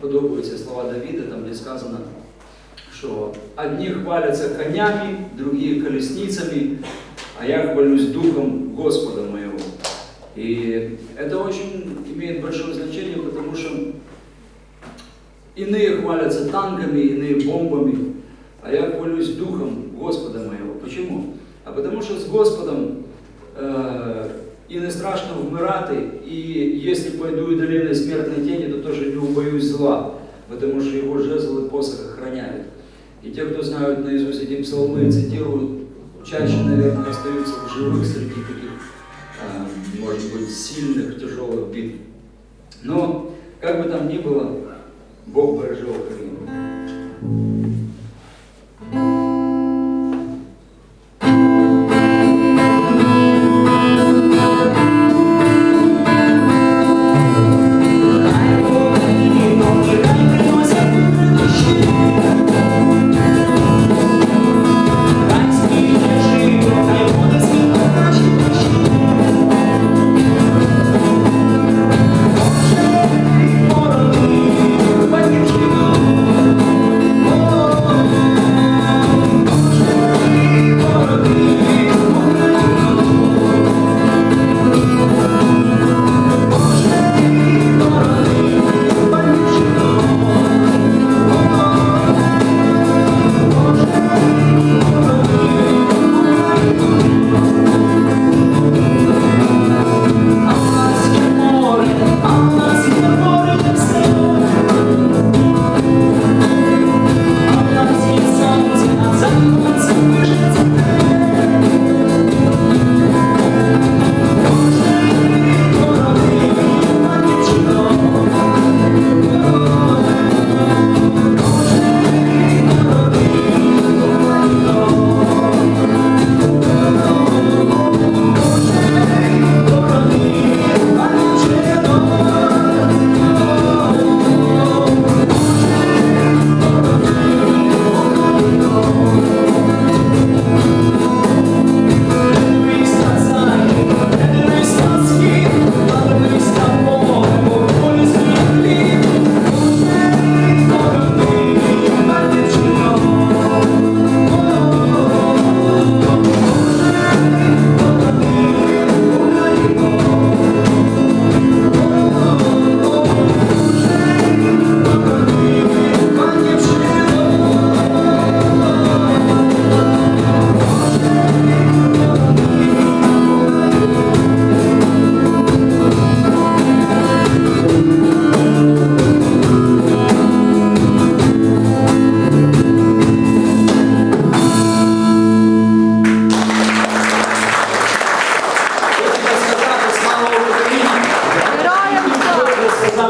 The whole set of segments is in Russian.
подобаються слова Давіда, там де сказано, що одні хваляться конями, другі колесницами, а я хвалюсь духом Господа моего. И это очень имеет большое значение, потому что иные хвалятся танками, иные бомбами, а я хвалюсь духом Господа моего. Почему? А потому что с Господом э, и не страшно вмирати, и если пойду и долиной смертной тени, то тоже зла, потому что его жезл и посох охраняют. И те, кто знают наизусть эти псалмы, цитируют, чаще, наверное, остаются в живых среди таких, э, может быть, сильных, тяжелых битв. Но, как бы там ни было, Бог бережет Украину.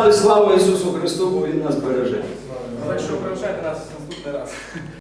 Сказати слава Ісусу Христу, бо нас береже. Так що приглашайте нас наступний раз.